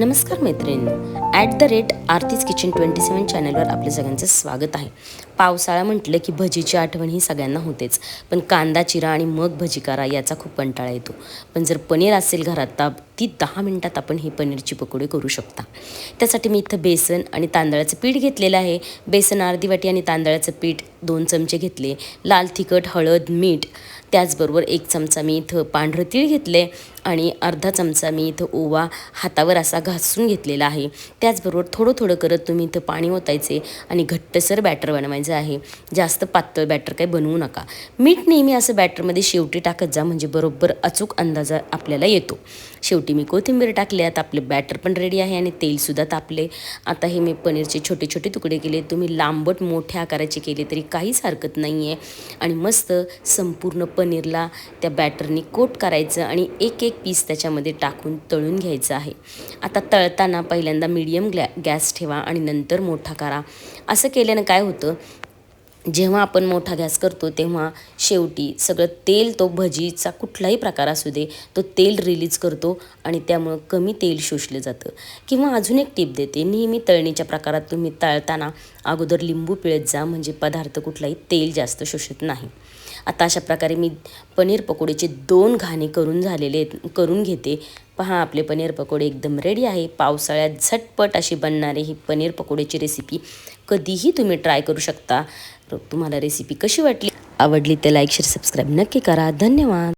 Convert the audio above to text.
नमस्कार मैत्रिणींनो. At the rate Aarti's kitchen twenty seven चॅनलवर आपल्या सगळ्यांचं स्वागत आहे. पावसाळा म्हटलं की भजीची आठवण ही सगळ्यांना होतेच. पण कांदा चिरा आणि मग भजी करा याचा खूप कंटाळा येतो. पण जर पनीर असेल घरात तर ती दहा मिनटात आपण ही पनीरची पकोडे करू शकता. त्यासाठी मी इथं बेसन आणि तांदळाचं पीठ घेतलेलं आहे. बेसन अर्धी वाटी आणि तांदळाचं पीठ दोन चमचे घेतले. लाल तिखट हळद मीठ. त्याचबरोबर एक चमचा मी इथं पांढरं तीळ घेतले आणि अर्धा चमचा मी इथं ओवा हातावर असा घासून घेतलेला आहे. त्याचबरोबर थोडं थोडं करत तुम्ही इथं पाणी ओतायचे आणि घट्टसर बॅटर बनवायचं आहे. जास्त पातळ बॅटर काही बनवू नका. मीठ नेहमी असं बॅटरमध्ये शेवटी टाकत जा म्हणजे बरोबर अचूक अंदाजा आपल्याला येतो. शेवटी मी कोथिंबीर टाकले आता आपले बॅटर पण रेडी आहे आणि तेलसुद्धा तापले. आता हे मी पनीरचे छोटे छोटे तुकडे केले. तुम्ही लांबट मोठ्या आकाराचे केले तरी काहीच हरकत नाही आहे आणि मस्त संपूर्ण पनीरला त्या बॅटरनी कोट करायचं आणि एक एक पीस त्याच्यामध्ये टाकून तळून घ्यायचं आहे. आता तळताना पहिल्यांदा मीडियम ग्लॅ गॅस ठेवा आणि नंतर मोठा करा. असं केल्यानं काय होतं? जेव्हा आपण मोठा गॅस करतो तेव्हा शेवटी सगळं तेल तो भजीचा कुठलाही प्रकार असू दे तो तेल रिलीज करतो आणि त्यामुळं कमी तेल शोषलं जातं. किंवा अजून एक टीप देते नेहमी तळणीच्या प्रकारात तुम्ही तळताना अगोदर लिंबू पिळत जा म्हणजे पदार्थ कुठलाही तेल जास्त शोषत नाही. आता अशा प्रकारे मी पनीर पकोडीचे दोन घाणे करून झालेले आहेत करून घेते. पहा आपले पनीर पकोडे एकदम रेडी आहे. पावसाळ्यात झटपट अशी बनणारी ही पनीर पकोड्याची रेसिपी कधीही तुम्ही ट्राय करू शकता. तुम्हाला रेसिपी कशी वाटली? आवडली तर लाईक शेअर सबस्क्राईब नक्की करा. धन्यवाद.